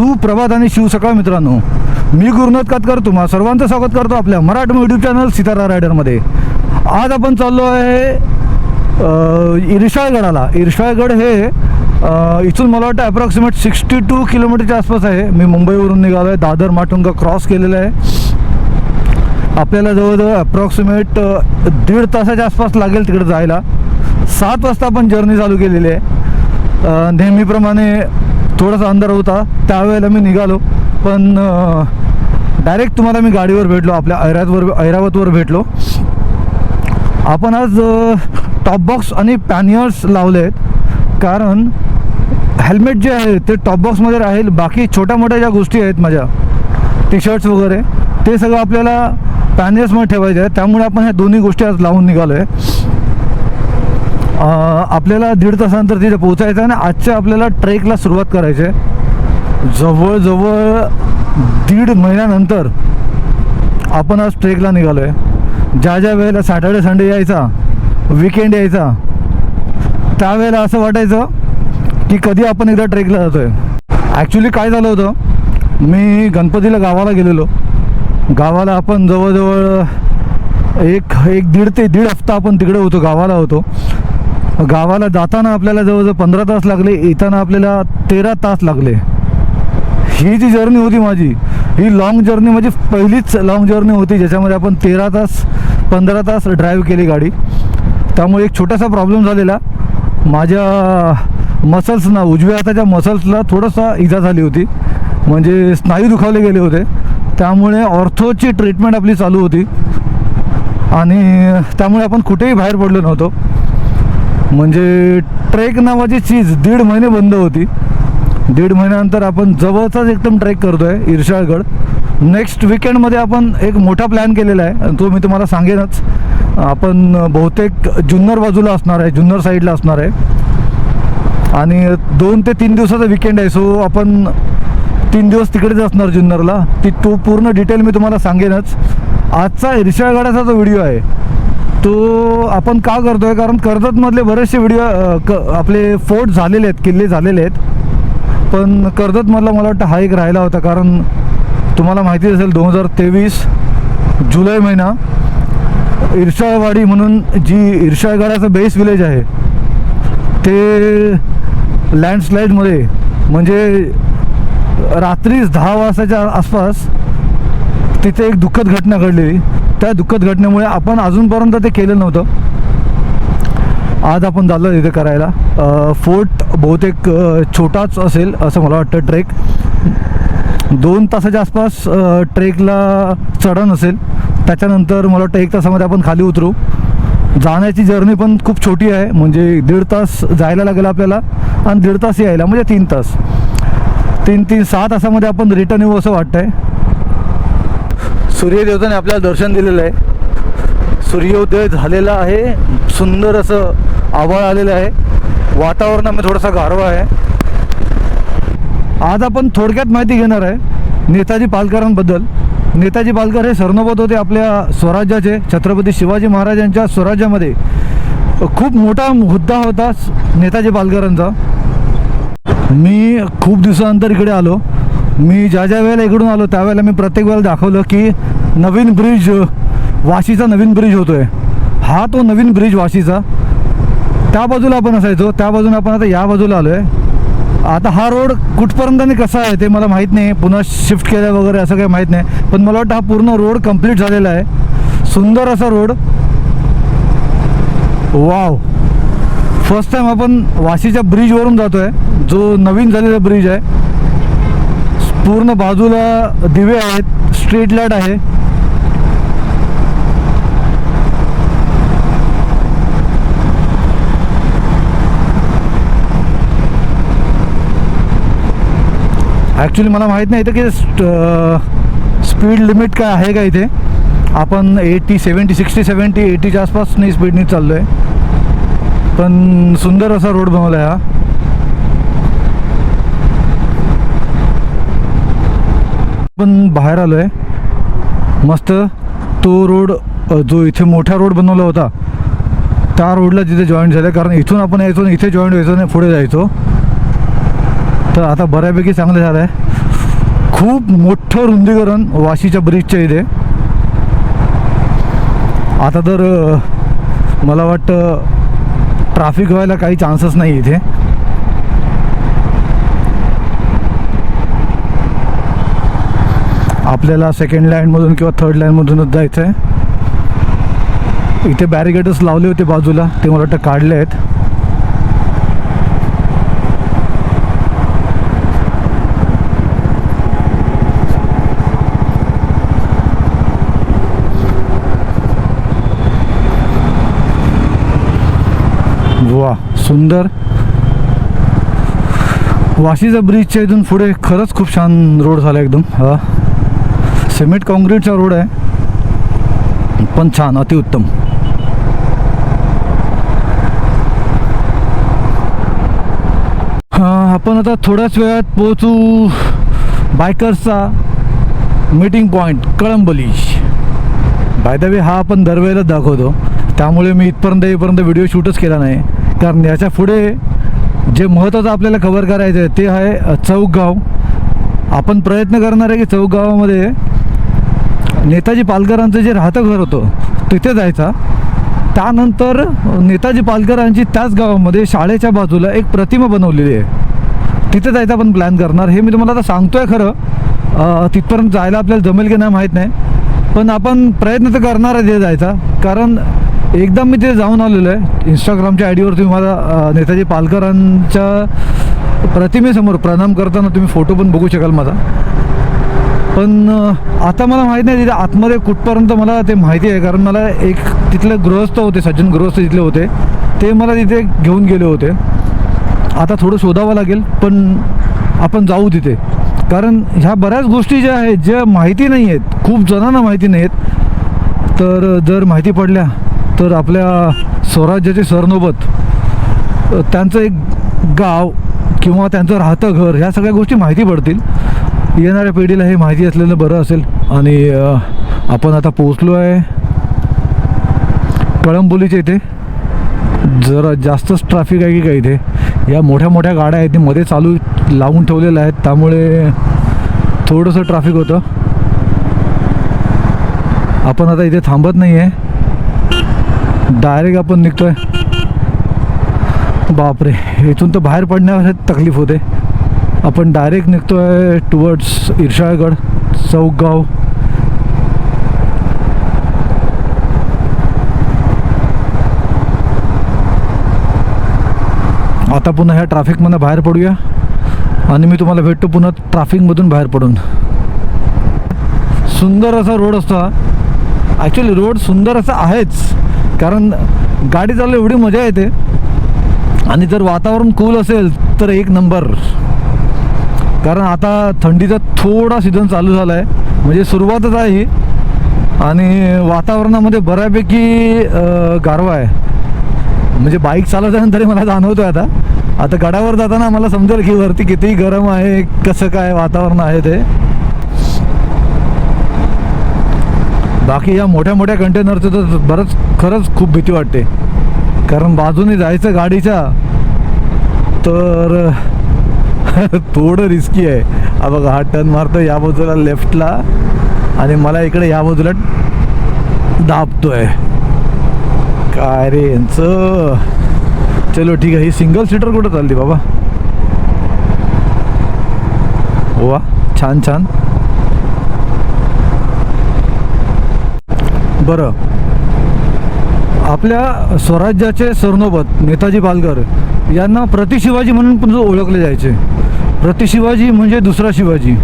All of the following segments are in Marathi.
सुप्रभात आणि शिवसकाळ मित्रांनो. मी गुरुनाथ कातकर तुम्हा सर्वांचं स्वागत करतो आपल्या मराठी यूट्यूब चॅनल सितारा रायडरमध्ये. आज आपण चाललो आहे इरशाळगडाला. इरशाळगड हे इथून मला वाटतं अप्रॉक्सिमेट सिक्स्टी टू किलोमीटरच्या आसपास आहे. मी मुंबईवरून निघालो आहे दादर माटुंगा क्रॉस केलेलं आहे. आपल्याला जवळजवळ अप्रॉक्सिमेट दीड तासाच्या आसपास लागेल तिकडे जायला. सात वाजता आपण जर्नी चालू केलेली आहे. नेहमीप्रमाणे थोडासा अंधार होता त्यावेळेला मी निघालो. पण डायरेक्ट तुम्हाला मी गाडीवर भेटलो आपल्या ऐरातवर ऐरावतवर भेटलो. आपण आज टॉप बॉक्स आणि पॅनियर्स लावले आहेत. कारण हेल्मेट जे आहे ते टॉप बॉक्समध्ये राहील. बाकी छोट्या मोठ्या ज्या गोष्टी आहेत माझ्या टी शर्ट्स वगैरे ते सगळं आपल्याला पॅनियर्समध्ये ठेवायचे आहे त्यामुळे आपण ह्या दोन्ही गोष्टी आज लावून निघालो आहे आपल्याला दीड तासानंतर तिथे पोहोचायचं आहे आणि आजच्या आपल्याला ट्रेकला सुरुवात करायची आहे. जवळजवळ दीड महिन्यानंतर आपण आज ट्रेकला निघालो आहे ज्या ज्या वेळेला सॅटर्डे संडे यायचा विकेंड यायचा त्यावेळेला असं वाटायचं की कधी आपण एकदा ट्रेकला जातो आहे ॲक्च्युली काय झालं होतं मी गणपतीला गावाला गेलेलो. गावाला आपण जवळजवळ एक एक दीड ते दीड हफ्ता आपण तिकडे होतो गावाला होतो. गावाला जाताना आपल्याला जवळजवळ पंधरा तास लागले येताना आपल्याला तेरा तास लागले. ही जी जर्नी होती माझी ही लाँग जर्नी म्हणजे पहिलीच लाँग जर्नी होती ज्याच्यामध्ये आपण तेरा तास पंधरा तास ड्राईव्ह केली गाडी. त्यामुळे एक छोटासा प्रॉब्लेम झालेला. माझ्या मसल्सना उजव्या हाताच्या मसल्सला थोडासा इजा झाली होती. म्हणजे स्नायू दुखावले गेले होते. त्यामुळे ऑर्थोची ट्रीटमेंट आपली चालू होती. आणि त्यामुळे आपण कुठेही बाहेर पडलो नव्हतो. म्हणजे ट्रेक नावाची चीज दीड महिने बंद होती. दीड महिन्यानंतर आपण जवळचाच एकदम ट्रेक करतो आहे इरशाळगड नेक्स्ट विकेंडमध्ये आपण एक मोठा प्लॅन केलेला आहे तो मी तुम्हाला सांगेनच. आपण बहुतेक जुन्नर बाजूला असणार आहे जुन्नर साईडला असणार आहे. आणि दोन ते तीन दिवसाचा विकेंड आहे सो आपण तीन दिवस तिकडेच असणार जुन्नरला. ती तो पूर्ण डिटेल मी तुम्हाला सांगेनच. आजचा इर्शाळगडाचा जो व्हिडिओ आहे तो आपण का करतो आहे कारण कर्जतमधले बरेचसे व्हिडिओ क आपले फोर्ट झालेले आहेत किल्ले झालेले आहेत. पण कर्जतमधला मला वाटतं हा एक राहिला होता. कारण तुम्हाला माहिती असेल दोन हजार तेवीस जुलै महिना इरशाळवाडी म्हणून जी इरशाळगडाचं बेस विलेज आहे ते लँडस्लाईडमध्ये म्हणजे रात्रीच दहा वाजताच्या आसपास तिथे एक दुःखद घटना घडलेली. त्या दुःखद घटनेमुळे आपण अजूनपर्यंत ते केलं नव्हतं. आज आपण चाललो तिथे करायला. फोर्ट बहुतेक छोटाच असेल असं मला वाटतं ट्रेक. दोन तासाच्या आसपास ट्रेकला चढण असेल. त्याच्यानंतर मला वाटतं एक तासामध्ये आपण खाली उतरू. जाण्याची जर्नी पण खूप छोटी आहे. म्हणजे दीड तास जायला लागेल आपल्याला आणि दीड तास यायला म्हणजे तीन तास. तीन तीन सहा तासामध्ये आपण रिटर्न येऊ असं वाटतंय. सूर्यदेवताने आपल्याला दर्शन दिलेलं आहे. सूर्योदय झालेला आहे. सुंदर असं आभाळ आलेलं आहे. वातावरणामध्ये थोडासा गारवा आहे. आज आपण थोडक्यात माहिती घेणार आहे नेताजी पालकरांबद्दल. नेताजी पालकर हे सरनोबत होते आपल्या स्वराज्याचे छत्रपती शिवाजी महाराजांच्या स्वराज्यामध्ये. खूप मोठा मुद्दा होता नेताजी पालकरांचा. मी खूप दिवसानंतर इकडे आलो. मी ज्या ज्या वेळेला इकडून आलो त्यावेळेला मी प्रत्येक वेळेला दाखवलं की नवीन ब्रिज वाशीचा नवीन ब्रिज होतोय. हा तो नवीन ब्रिज वाशीचा. त्या बाजूला आपण असायचो त्या बाजूला आपण आता या बाजूला आलो आहे आता हा रोड कुठपर्यंत आणि कसा आहे ते मला माहीत नाही. पुन्हा शिफ्ट केलं वगैरे असं काही माहीत नाही. पण मला वाटतं हा पूर्ण रोड कंप्लीट झालेला आहे. सुंदर असा रोड वाव फर्स्ट टाइम आपण वाशीच्या ब्रिजवरून जातो आहे जो नवीन झालेला ब्रिज आहे. पूर्ण बाजूला दिवे आहेत स्ट्रीट लाइट आहे. ॲक्च्युली मला माहीत नाही इथं की स्पीड लिमिट काय आहे का इथे? आपण एटी सेवन्टी सिक्स्टी सेवन्टी एटीच्या आसपास नाही स्पीडनी चाललो आहे पण सुंदर असा रोड बनवला आहे हा. पण बाहेर आलो आहे मस्त तो रोड जो इथे मोठा रोड बनवला होता त्या रोडला तिथे जॉईंट झालं कारण इथून आपण यायचो आणि इथे जॉईंट व्हायचो आणि पुढे जायचो. तर आता बऱ्यापैकी चांगलं झालं आहे खूप मोठं रुंदीकरण वाशीच्या ब्रिजच्या इथे. आता तर मला वाटतं ट्राफिक व्हायला काही चान्सच नाही इथे. आपल्याला सेकंड लाईनमधून किंवा थर्ड लाईनमधूनच जायचं आहे इथे बॅरिगेडच लावले होते बाजूला ते मला वाटतं काढले आहेत. वा सुंदर. वाशीचा ब्रिजच्या इथून पुढे खरंच खूप छान रोड झाला एकदम. हा. सिमेंट कॉन्क्रीटचा रोड आहे. पण छान अतिउत्तम. आपण आता थोड्याच वेळात पोहोचू बायकर्सचा meeting point Kalamboli. By the way हा आपण दरवेळेला दाखवतो. त्यामुळे मी इथपर्यंत येईपर्यंत व्हिडिओ शूटच केला नाही. कारण याच्यापुढे जे महत्त्वाचं आपल्याला कव्हर करायचं आहे ते आहे चौकगाव आपण प्रयत्न करणार आहे की चौकगावामध्ये नेताजी पालकरांचं जे राहतं घर होतं तिथे जायचा. त्यानंतर नेताजी पालकरांची त्याच गावामध्ये शाळेच्या बाजूला एक प्रतिमा बनवलेली आहे. तिथे जायचा आपण प्लॅन करणार. हे मी तुम्हाला आता सांगतोय खरं. तिथपर्यंत जायला आपल्याला जमेल की नाही माहीत नाही. पण आपण प्रयत्न तर करणार आहे तिथे जायचा. कारण एकदा मी तिथे जाऊन आलेलो आहे. इंस्टाग्रामच्या आय डीवर तुम्ही मला नेताजी पालकरांच्या प्रतिमेसमोर प्रणाम करताना तुम्ही फोटो पण बघू शकाल माझा. पण आता मला माहीत नाही तिथे आतमध्ये कुठपर्यंत मला ते माहिती आहे. कारण मला एक तिथले गृहस्थ होते सज्जन गृहस्थ तिथले होते. ते मला तिथे घेऊन गेले होते. आता थोडं शोधावं लागेल पण आपण जाऊ तिथे. कारण ह्या बऱ्याच गोष्टी ज्या आहेत ज्या माहिती नाही आहेत खूप जणांना माहिती नाही आहेत. तर जर माहिती पडल्या तर आपल्या स्वराज्याचे सरनोबत त्यांचं एक गाव किंवा त्यांचं राहतं घर ह्या सगळ्या गोष्टी माहिती पडतील. येणाऱ्या पिढीला हे माहिती असलेलं बरं असेल. आणि आपण आता पोचलो आहे. कळंबोलीच्या इथे. जरा जास्तच ट्रॅफिक आहे की काय इथे? या मोठ्या मोठ्या गाड्या आहेत ते मध्ये चालू लावून ठेवलेल्या आहेत. त्यामुळे थोडंसं ट्रॅफिक होतं. आपण आता इथे थांबत नाही आहे डायरेक्ट आपण निघतोय. बापरे! इथून तर बाहेर पडण्यावर तकलीफ होते. आपण डायरेक्ट निघतोय टुवर्ड्स इर्शाळगड चौकगाव आता पुन्हा ह्या ट्रॅफिकमधनं बाहेर पडूया. आणि मी तुम्हाला भेटतो पुन्हा ट्रॅफिकमधून बाहेर पडून. सुंदर असा रोड असतो हा. ॲक्च्युली रोड सुंदर असा आहेच. कारण गाडी चालवली एवढी मजा येते. आणि जर वातावरण कूल असेल तर एक नंबर कारण आता थंडीचा थोडा सीझन चालू झाला आहे म्हणजे सुरुवातच आहे ही. आणि वातावरणामध्ये बऱ्यापैकी गारवा आहे. म्हणजे बाईक चालवल्यानंतर मला जाणवतोय आता. आता गडावर जाताना मला समजेल की वरती किती गरम आहे कसं काय वातावरण आहे ते. बाकी या मोठ्या मोठ्या कंटेनरचं तर बरंच खरंच खूप भीती वाटते. कारण बाजूने जायचं गाडीच्या तर थोडं रिस्की आहे. हा बघा हा टर्न मारतो या बाजूला लेफ्टला आणि मला इकडे या बाजूला दाबतोय. काय रे यांचं? चलो ठीक आहे ही सिंगल सीटर कुठं चालली बाबा? वा छान छान. बरं. आपल्या स्वराज्याचे सरनोबत नेताजी पालकर यांना प्रतिशिवाजी म्हणून पण ओळखले जायचे. प्रतिशिवाजी म्हणजे दुसरा शिवाजी.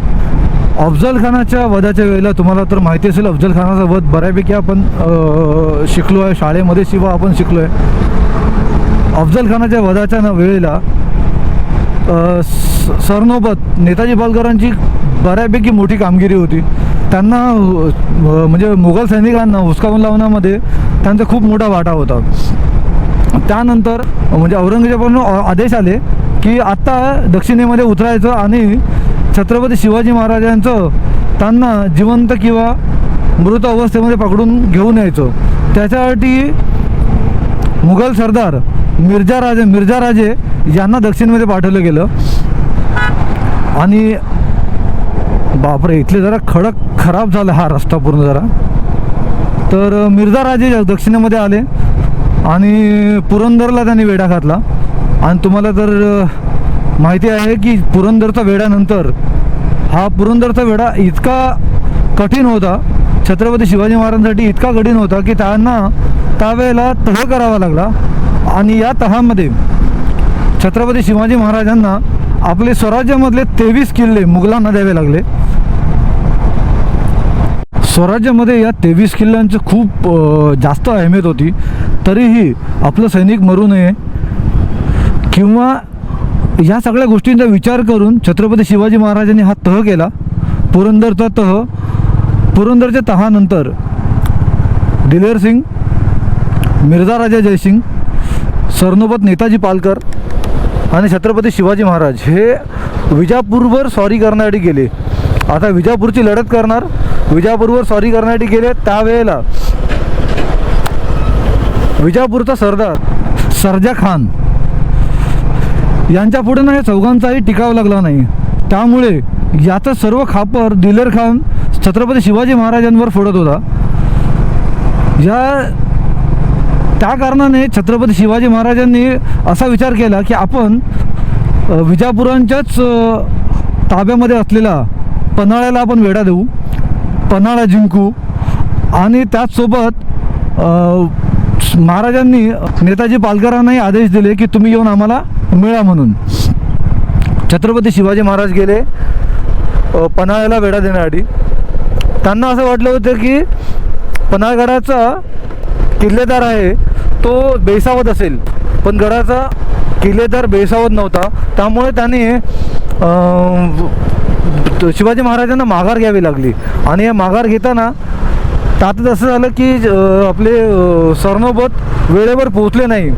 अफजल खानाच्या वधाच्या वेळेला तुम्हाला तर माहिती असेल अफजल खानाचा वध बऱ्यापैकी आपण शिकलो आहे शाळेमध्ये शिवा आपण शिकलो आहे अफजल खानाच्या वधाच्या न वेळेला सरनोबत नेताजी पालकरांची बऱ्यापैकी मोठी कामगिरी होती. त्यांना म्हणजे मुघल सैनिकांना हुसकावून लावण्यामध्ये त्यांचा खूप मोठा वाटा होता. त्यानंतर म्हणजे औरंगजेबानं आदेश आले की आत्ता दक्षिणेमध्ये उतरायचं आणि छत्रपती शिवाजी महाराजांचं त्यांना जिवंत किंवा मृत अवस्थेमध्ये पकडून घेऊन यायचं. त्याच्यासाठी मुघल सरदार मिर्झा राजे मिर्झा राजे यांना दक्षिणमध्ये पाठवलं गेलं. आणि बापरे इथले जरा खडक खराब झाला हा रस्ता पूर्ण जरा. तर मिर्जा मिर्झा राजे दक्षिणेमध्ये आले. आणि पुरंदरला त्यांनी वेढा घातला. आणि तुम्हाला तर माहिती आहे की पुरंदरचा वेढ्यानंतर हा पुरंदरचा वेढा इतका कठीण होता छत्रपती शिवाजी महाराजांसाठी इतका कठीण होता की त्यांना त्यावेळेला तह करावा लागला. आणि या तहामध्ये छत्रपती शिवाजी महाराजांना आपले स्वराज्यामधले तेवीस किल्ले मुघलांना द्यावे लागले. स्वराज्यामध्ये या तेवीस किल्ल्यांचं खूप जास्त अहमियत होती. तरीही आपलं सैनिक मरू नये किंवा या सगळ्या गोष्टींचा विचार करून छत्रपती शिवाजी महाराजांनी हा तह केला पुरंदरचा तह. पुरंदरच्या तहानंतर दिलेर सिंग मिर्झा राजा जयसिंग सरनोबत नेताजी पालकर आणि छत्रपती शिवाजी महाराज हे विजापूरवर सॉरी करण्यासाठी गेले. आता विजापूरची लढत करणार विजापूरवर सॉरी करण्यासाठी गेले त्यावेळेला विजापूरचा सरदार सरजा खान. यांच्या पुढे ना या चौघांचाही टिकाव लागला नाही. त्यामुळे याचं सर्व खापर दिलेर खान छत्रपती शिवाजी महाराजांवर फोडत होता. या त्या कारणाने छत्रपती शिवाजी महाराजांनी असा विचार केला की आपण विजापुरांच्याच ताब्यामध्ये असलेला पन्हाळ्याला आपण वेढा देऊ. पन्हाळा जिंकू. आणि त्याचसोबत महाराजांनी नेताजी पालकरांनाही आदेश दिले की तुम्ही येऊन आम्हाला मिळा म्हणून. छत्रपती शिवाजी महाराज गेले पन्हाळ्याला वेढा देण्यासाठी त्यांना असं वाटलं होतं की पन्हाळगडाचा किल्लेदार आहे तो बेसावत असेल. पण गडाचा किल्लेदार बेसावत नव्हता. त्यामुळे त्याने शिवाजी महाराजांना माघार घ्यावी लागली. आणि या माघार घेताना त्यात तसं झालं की आपले स्वर्णोबत सरनोबत वेळेवर पोहोचले नाही.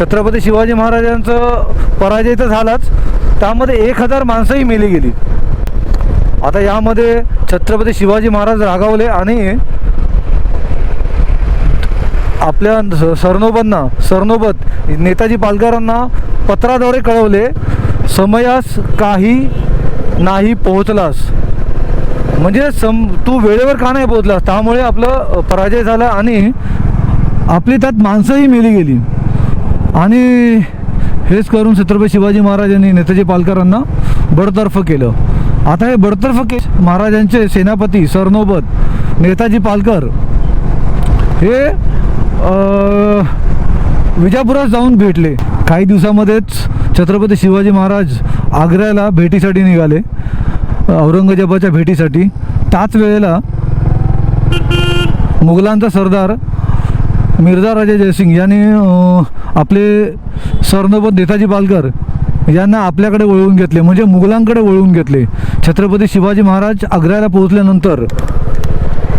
छत्रपती शिवाजी महाराजांचं पराजय तर झालाच त्यामध्ये एक हजार माणसंही मेली गेली. आता यामध्ये छत्रपती शिवाजी महाराज रागावले आणि आपल्या स- सरनोबतना सरनोबत नेताजी पालकरांना पत्राद्वारे कळवले समयास काही नाही पोहोचलास. म्हणजे सम तू वेळेवर का नाही पोहोचलास? त्यामुळे आपलं पराजय झाला आणि आपली त्यात माणसंही मेली गेली. आणि हेच करून छत्रपती शिवाजी महाराजांनी नेताजी पालकरांना बडतर्फ केलं. आता हे बडतर्फ के महाराजांचे सेनापती सरनोबत नेताजी पालकर हे विजापुरात जाऊन भेटले. काही दिवसामध्येच छत्रपती शिवाजी महाराज आग्र्याला भेटीसाठी निघाले. औरंगजेबाच्या भेटीसाठी. त्याच वेळेला मुघलांचा सरदार मिर्झा राजा जयसिंग यांनी आपले सरनोबत नेताजी पालकर यांना आपल्याकडे वळवून घेतले म्हणजे मुघलांकडे वळवून घेतले. छत्रपती शिवाजी महाराज आग्र्याला पोहोचल्यानंतर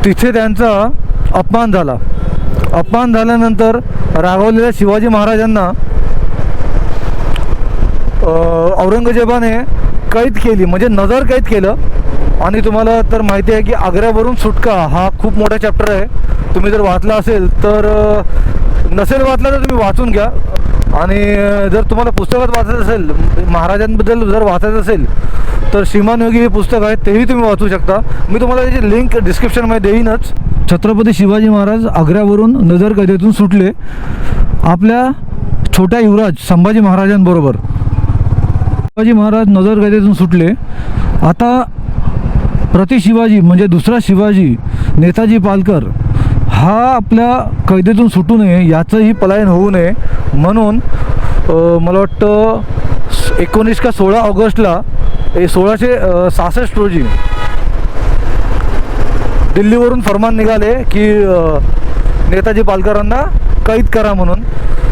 तिथे त्यांचा अपमान झाला. अपमान झाल्यानंतर रागावलेल्या शिवाजी महाराजांना औरंगजेबाने कैद केली म्हणजे नजर कैद केलं. आणि तुम्हाला तर माहिती आहे की आग्र्यावरून सुटका हा खूप मोठा चॅप्टर आहे. तुम्ही जर वाचला असेल तर नसेल वाचला तर तुम्ही वाचून घ्या. आणि जर तुम्हाला पुस्तकात वाचायचं असेल महाराजांबद्दल जर वाचायचं असेल तर श्रीमान योगी हे पुस्तक आहे तेही तुम्ही वाचू शकता. मी तुम्हाला त्याची लिंक डिस्क्रिप्शनमध्ये देईनच. छत्रपती शिवाजी महाराज आग्र्यावरून नजर कैदेतून सुटले. आपल्या छोट्या युवराज संभाजी महाराजांबरोबर. शिवाजी महाराज नजर कैदेतून सुटले. आता प्रति शिवाजी म्हणजे दुसरा शिवाजी नेताजी पालकर हा आपल्या कैदेतून सुटू नये याचंही पलायन होऊ नये म्हणून मला वाटतं एकोणीस का सोळा ऑगस्टला ए सोळाशे सहासष्ट रोजी दिल्लीवरून फरमान निघाले की नेताजी पालकरांना कैद करा म्हणून.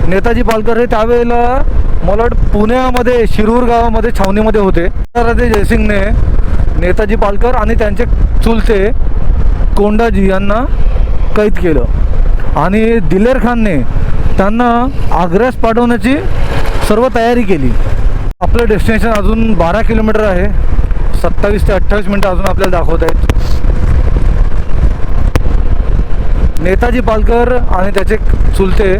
नेताजी पालकर हे त्यावेळेला मला वाटतं पुण्यामध्ये शिरूर गावामध्ये छावणीमध्ये होते. राजे जयसिंगने नेताजी पालकर आणि त्यांचे चुलते कोंडाजी यांना कैद केलं. आणि दिलेर खानने त्यांना आग्र्यास पाठवण्याची सर्व तयारी केली. आपलं डेस्टिनेशन अजून बारा किलोमीटर आहे. सत्तावीस ते अठ्ठावीस मिनटं अजून आपल्याला दाखवत आहेत नेताजी पालकर आणि त्याचे चुलते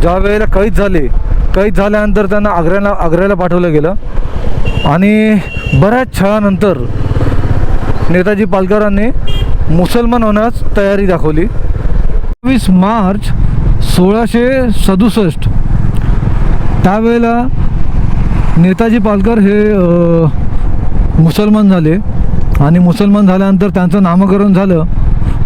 ज्या वेळेला कैद झाले कैद झाल्यानंतर त्यांना आग्र्याला आग्र्याला पाठवलं गेलं. आणि बऱ्याच छळानंतर नेताजी पालकरांनी मुसलमान होण्यास तयारी दाखवली. वीस मार्च सोळाशे सदुसष्ट. त्यावेळेला नेताजी पालकर हे मुसलमान झाले. आणि मुसलमान झाल्यानंतर त्यांचं नामकरण झालं.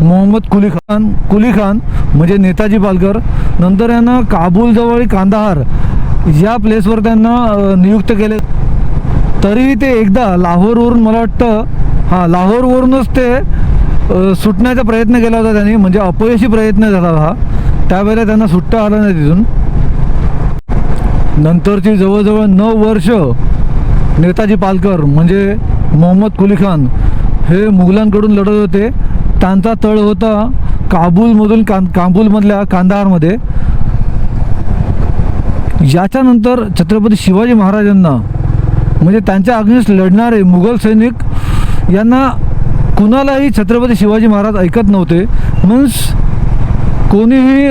मोहम्मद कुली खान कुली खान म्हणजे नेताजी पालकर. नंतर यांना काबूलजवळ कांदाहार या प्लेसवर त्यांना नियुक्त केले. तरीही ते एकदा लाहोरवरून मला वाटतं हां लाहोरवरूनच ते सुटण्याचा प्रयत्न केला होता त्यांनी म्हणजे अपयशी प्रयत्न झाला हा. त्यावेळेला त्यांना सुट्टा आला नाही तिथून. नंतरची जवळजवळ नऊ वर्ष नेताजी पालकर म्हणजे मोहम्मद कुली खान हे मुघलांकडून लढत होते. त्यांचा तळ होता काबूलमधून कां काबूलमधल्या कांदारमध्ये. याच्यानंतर छत्रपती शिवाजी महाराजांना म्हणजे त्यांच्या अग्नेस्ट लढणारे मुघल सैनिक यांना कुणालाही छत्रपती शिवाजी महाराज ऐकत नव्हते. मीन्स कोणीही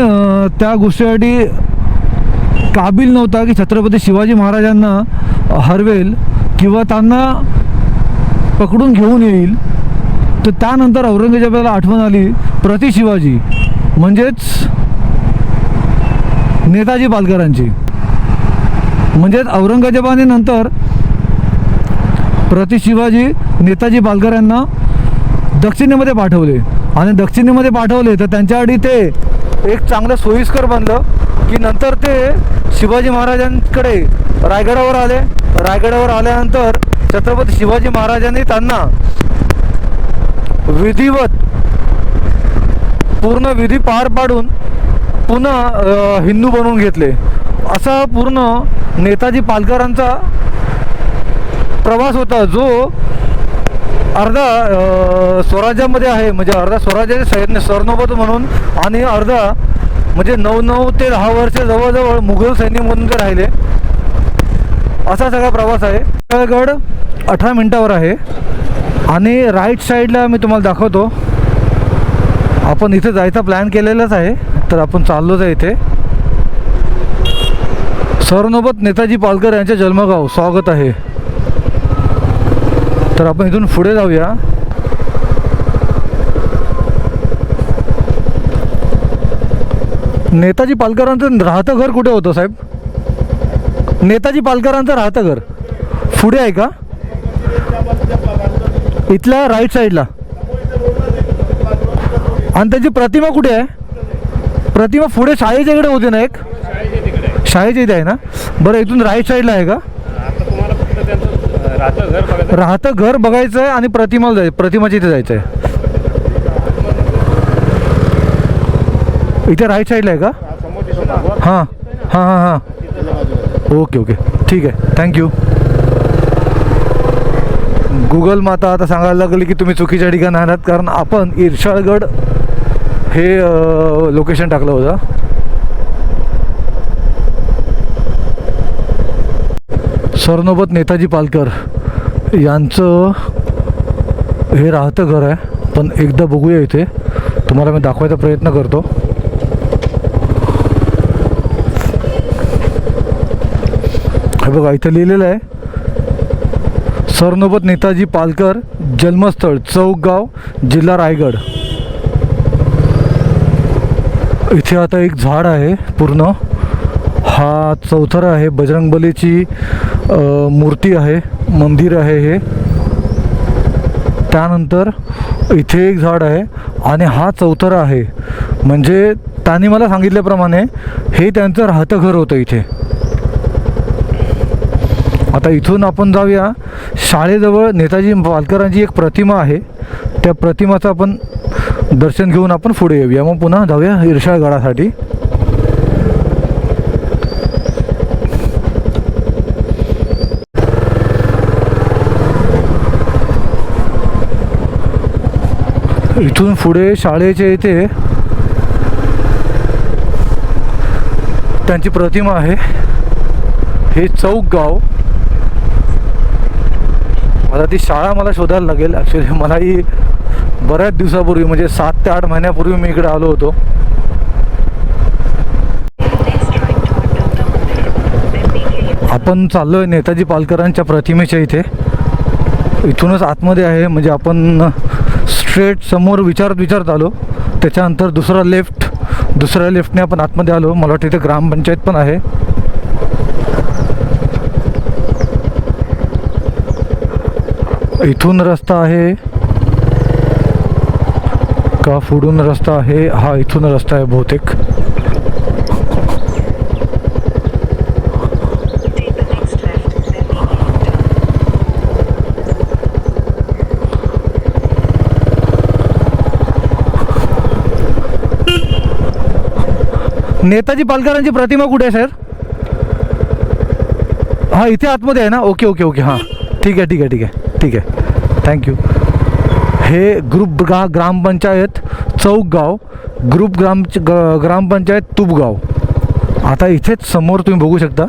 त्या गोष्टीसाठी काबिल नव्हता की छत्रपती शिवाजी महाराजांना हरवेल किंवा त्यांना पकडून घेऊन येईल. तर त्यानंतर औरंगजेबाला आठवण आली प्रति शिवाजी म्हणजेच नेताजी पालकरांची म्हणजेच औरंगजेबाने नंतर प्रति शिवाजी नेताजी पालकर यांना दक्षिणेमध्ये पाठवले. आणि दक्षिणेमध्ये पाठवले तर त्यांच्यासाठी ते एक चांगलं सोयीस्कर बनलं की नंतर ते शिवाजी महाराजांकडे रायगडावर आले. रायगडावर आल्यानंतर छत्रपती शिवाजी महाराजांनी त्यांना विधिवत पूर्ण विधी पार पाडून पुन्हा हिंदू बनवून घेतले. असा पूर्ण नेताजी पालकरांचा प्रवास होता जो अर्धा स्वराज्यामध्ये आहे. म्हणजे अर्धा स्वराज्याचे सैन्य सरनोबत म्हणून आणि अर्धा म्हणजे नऊ नऊ ते दहा वर्ष जवळजवळ मुघल सैन्य म्हणून ते राहिले. असा सगळा प्रवास आहे. गड अठरा मिनटावर आहे. आणि राईट साईडला मी तुम्हाला दाखवतो. आपण इथे जायचा प्लॅन केलेलाच आहे. तर आपण चाललोच आहे इथे. सरनोबत नेताजी पालकर यांचे जन्मगाव स्वागत आहे. तर आपण इथून पुढे जाऊया. नेताजी पालकरांचं राहतं घर कुठे होतं साहेब? नेताजी पालकरांचं राहतं घर. पुढे आहे का? इथल्या राईट साईडला आणि त्याची प्रतिमा कुठे आहे? प्रतिमा पुढे शाळेच्या इकडे होती ना एक? शाळेच्या इथे आहे ना? बरं इथून राईट साईडला आहे का? राहतं घर बघायचं. आहे आणि प्रतिमाला जायचं प्रतिमाच्या इथे जायचं आहे इथे राईट साईडला आहे का? हां हां हां हां ओके ओके ठीक आहे. थँक्यू गुगल माता आता सांगायला लागली की तुम्ही चुकीच्या ठिकाणी आहात कारण आपण इर्शाळगड हे लोकेशन टाकलं होतं. सरनोबत नेताजी पालकर यांचं हे राहतं घर आहे. पण एकदा बघूया इथे. तुम्हाला मी दाखवायचा प्रयत्न करतो. हे बघा इथं लिहिलेलं आहे सरनोबत नेताजी पालकर जन्मस्थळ चौकगाव जिल्हा रायगड. इथे आता एक झाड आहे पूर्ण. हा चौथरा आहे बजरंगबलीची मूर्ती आहे मंदिर आहे हे. त्यानंतर इथे एक झाड आहे आणि हा चौथरा आहे. म्हणजे त्यांनी मला सांगितल्याप्रमाणे हे त्यांचं राहतं घर होतं इथे. आता इथून आपण जाऊया. शाळेजवळ नेताजी पालकरांची एक प्रतिमा आहे. त्या प्रतिमाचं आपण दर्शन घेऊन आपण पुढे येऊया. मग पुन्हा जाऊया इर्शाळगडासाठी इथून पुढे शाळेच्या इथे त्यांची प्रतिमा आहे. हे चौक गाव. आता ती शाळा मला शोधायला लागेल. ॲक्च्युली मलाही बऱ्याच दिवसापूर्वी म्हणजे सात ते आठ महिन्यापूर्वी मी इकडे आलो होतो. आपण चाललो आहे नेताजी पालकरांच्या प्रतिमेच्या इथे. इथूनच आतमध्ये आहे. म्हणजे आपण स्ट्रेट समोर विचारत विचारत आलो. त्याच्यानंतर दुसरा लेफ्ट दुसऱ्या लेफ्टने आपण आतमध्ये आलो. मला वाटतं इथे ग्रामपंचायत पण आहे. इथून रस्ता आहे. का पुढून रस्ता आहे? हा इथून रस्ता आहे बहुतेक. नेताजी पालकरांची प्रतिमा कुठे आहे सर? हां इथे आतमध्ये आहे ना? ओके ओके ओके हां. ठीक आहे ठीक आहे ठीक आहे ठीक आहे. थँक्यू हे ग्रुप ग्रा ग्रामपंचायत चौकगाव ग्रुप ग्राम ग- ग्रामपंचायत तुपगाव आता इथेच समोर तुम्ही बघू शकता.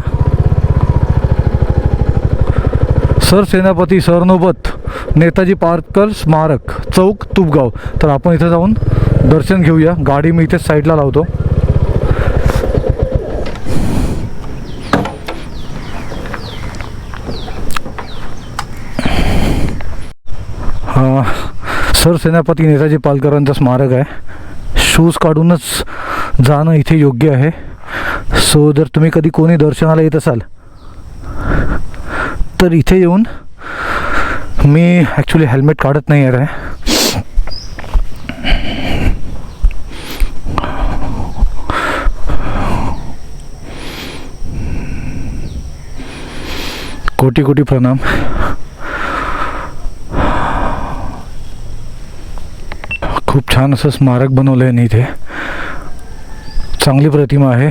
सर सेनापती सरनोबत नेताजी पारकर स्मारक चौक तुपगाव तर आपण इथे जाऊन दर्शन घेऊया. गाडी मी इथेच साईडला लावतो. सरसेनापती सर सेनापती नेताजी पालकरांचं स्मारक आहे. शूज काढूनच जाणं इथे योग्य आहे. सो जर तुम्ही कधी कोणी दर्शनाला येत असाल तर इथे येऊन मी ॲक्च्युली हेल्मेट काढत नाही आहे. कोटी कोटी प्रणाम. खूप छान असं स्मारक बनवलं आहे इथे. चांगली प्रतिमा आहे.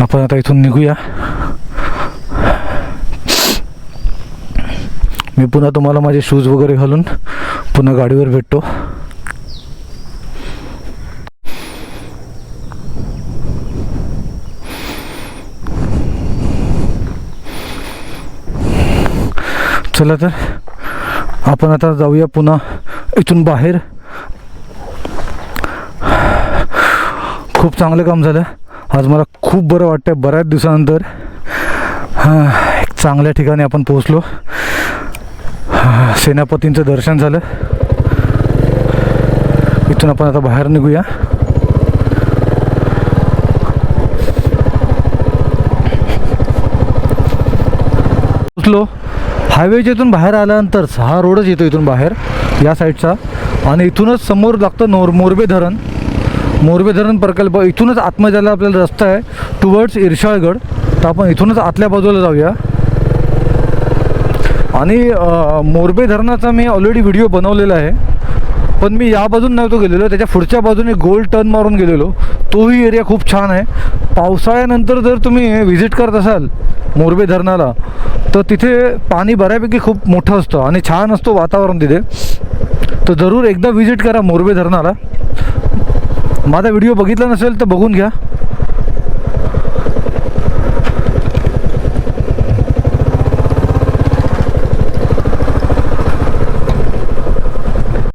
आपण आता इथून निघूया. मी पुन्हा तुम्हाला माझे शूज वगैरे घालून पुन्हा गाडीवर भेटतो. चला तर आपण आता जाऊया पुन्हा इथून बाहेर. खूप चांगलं काम झालं. आज मला खूप बरं वाटतं बऱ्याच दिवसानंतर हां एक चांगल्या ठिकाणी आपण पोहोचलो. हां, सेनापतींचं दर्शन झालं. इथून आपण आता बाहेर निघूया. पोचलो हायवेच्या इथून बाहेर आल्यानंतर हा रोडच येतो इथून बाहेर या साईडचा आणि इथूनच समोर लागतं नोर मोरबे धरण. मोरबे धरण प्रकल्प इथूनच आतमध्ये जायला आपल्याला रस्ता आहे. टुवर्ड्स इरशाळगड. तर आपण इथूनच आतल्या बाजूला जाऊया. आणि मोरबे धरणाचा मी ऑलरेडी व्हिडिओ बनवलेला आहे. पण मी या बाजून नव्हतो गेलेलो. त्याच्या पुढच्या बाजूने गोल टर्न मारून गेलेलो. तोही एरिया खूप छान आहे. पावसाळ्यानंतर जर तुम्ही व्हिजिट करत असाल मोरबे धरणाला तर तिथे पाणी बऱ्यापैकी खूप मोठं असतं आणि छान असतो वातावरण तिथे. तर जरूर एकदा व्हिजिट करा मोरबे धरणाला माझा व्हिडिओ बघितला नसेल तर बघून घ्या.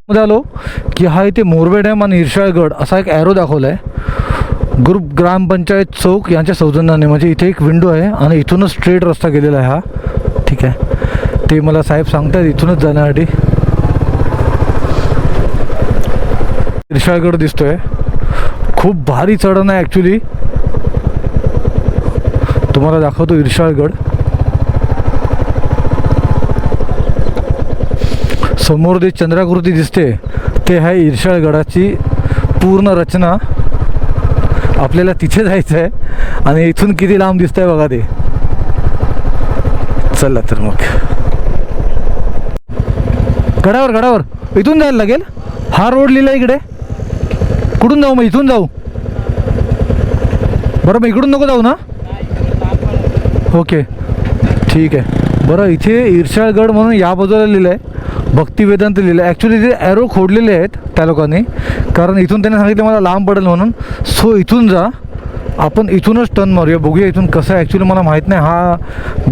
मध्ये आलो की हा इथे मोरबे डॅम आणि इर्शाळगड असा एक ॲरो दाखवला आहे ग्रुप ग्रामपंचायत चौक यांच्या सौजन्याने. म्हणजे इथे एक विंडो आहे आणि इथूनच स्ट्रेट रस्ता गेलेला आहे हा. ठीक आहे. ते मला साहेब सांगतात इथूनच जाण्यासाठी. इर्शाळगड दिसतोय. खूप भारी चढण आहे ॲक्च्युली तुम्हाला दाखवतो इरशाळगड समोर जे चंद्राकृती दिसते ते आहे इरशाळगडाची पूर्ण रचना. आपल्याला तिथे जायचं आहे आणि इथून किती लांब दिसत आहे बघा ते. चला तर मग. गडावर गडावर. इथून जायला लागेल? हा रोड लिहिला इकडे. कुठून जाऊ मग इथून जाऊ. बरं मग इकडून नको जाऊ ना? ओके ठीक आहे. बरं इथे इरशाळगड म्हणून या बाजूला लिहिलं आहे भक्तिवेदांत लिहिलं आहे ॲक्च्युली ते ॲरो खोडलेले आहेत त्या लोकांनी. कारण इथून त्यांनी सांगितलं मला लांब पडेल म्हणून. सो इथून जा. आपण इथूनच टर्न मारूया. बघूया इथून कसं आहे. ॲक्च्युली मला माहीत नाही. हा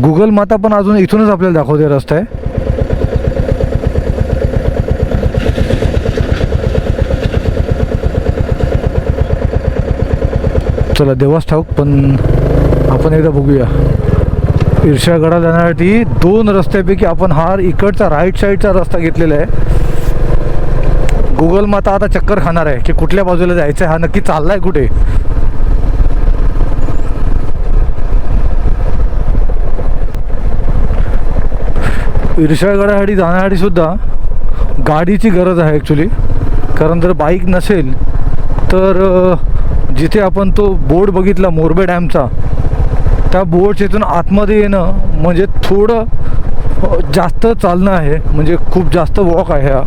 गुगल माता पण अजून इथूनच आपल्याला दाखवते रस्ता आहे. चला देवाच ठाऊक पण आपण एकदा बघूया. ईर्षागडा जाण्यासाठी दोन रस्त्यापैकी आपण हा इकडचा राईट साईडचा रस्ता घेतलेला आहे. गुगल माता आता चक्कर खाणार आहे की कुठल्या बाजूला जायचं आहे हा नक्की चाललाय कुठे? ईर्षागडासाठी जाण्यासाठी सुद्धा गाडीची गरज आहे ॲक्च्युली कारण जर बाईक नसेल तर जिथे आपण तो बोर्ड बघितला मोरबे डॅमचा त्या बोर्डच्या इथून आतमध्ये येणं म्हणजे थोडं जास्त चालणं आहे. म्हणजे खूप जास्त वॉक आहे हा.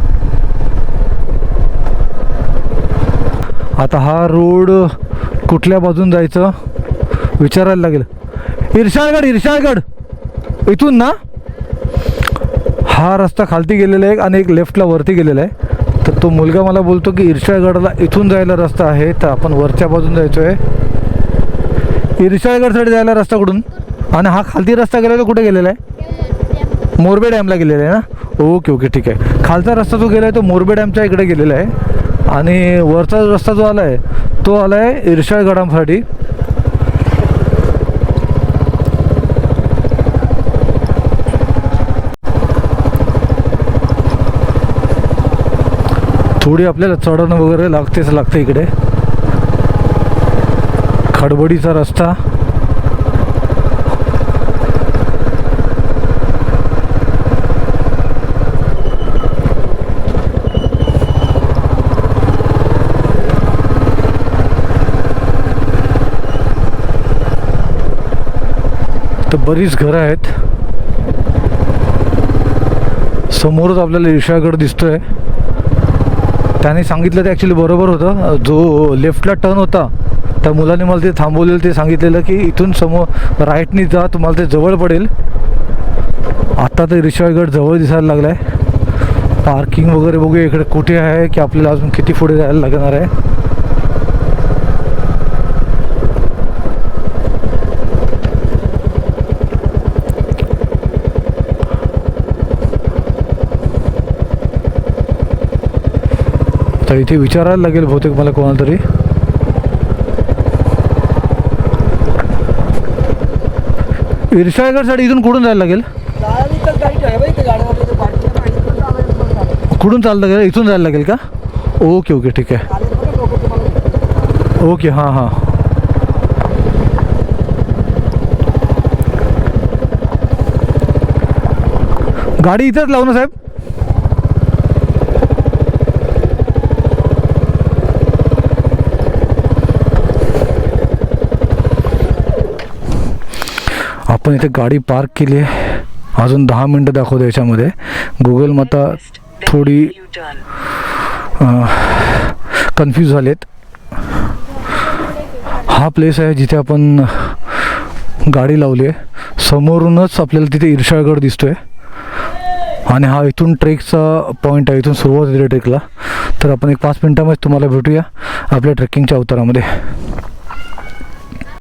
आता हा रोड कुठल्या बाजून जायचं? विचारायला लागेल. इर्शाळगड इर्शाळगड! इथून ना? हा रस्ता खालती गेलेला आहे आणि एक लेफ्टला वरती गेलेला आहे. तो मुलगा मला बोलतो की इर्शाळगडला इथून जायला रस्ता आहे तर आपण वरच्या बाजून जायचो आहे इर्शाळगडसाठी जायला रस्ता कुठून? आणि हा खालती रस्ता गेला तो कुठे गेलेला आहे? मोरबे डॅमला गेलेला आहे ना? ओके ओके ठीक आहे. खालचा रस्ता जो गेला आहे तो मोरबे डॅमच्या इकडे गेलेला आहे. आणि वरचा रस्ता जो आला आहे तो आला आहे इर्शाळगडासाठी. थोडी आपल्याला चढण वगैरे लागतेच लागते इकडे. खडबडीचा रस्ता. तर बरीच घरं आहेत. समोरच आपल्याला ईशागड दिसतोय. त्याने सांगितलं ते ॲक्च्युली बरोबर होतं. जो लेफ्टला टर्न होता त्या मुलाने मला ते थांबवलेलं ते सांगितलेलं की इथून समोर राईटनी जा तुम्हाला ते जवळ पडेल. आता ते रिशाळगड जवळ दिसायला लागला आहे पार्किंग वगैरे बघूया इकडे कुठे आहे की आपल्याला अजून किती पुढे जायला लागणार आहे. तर इथे विचारायला लागेल बहुतेक मला कोणाला तरी इर्षाळगडसाठी इथून कुठून जायला लागेल? कुठून चाललं लागेल इथून जायला लागेल का? ओके ओके ठीक आहे. ओके हां हां. गाडी इथंच लावू ना साहेब. आपण इथे गाडी पार्क केली आहे. अजून दहा मिनटं दाखवतो याच्यामध्ये. गुगल माता थोडी कन्फ्यूज झालेत. हा प्लेस आहे जिथे आपण गाडी लावली आहे. समोरूनच आपल्याला तिथे इर्षाळगड आहे आणि हा इथून ट्रेकचा पॉईंट आहे. इथून सुरुवात होते ट्रेकला. तर आपण एक पाच मिनटामध्ये तुम्हाला भेटूया आपल्या ट्रेकिंगच्या अवतारामध्ये.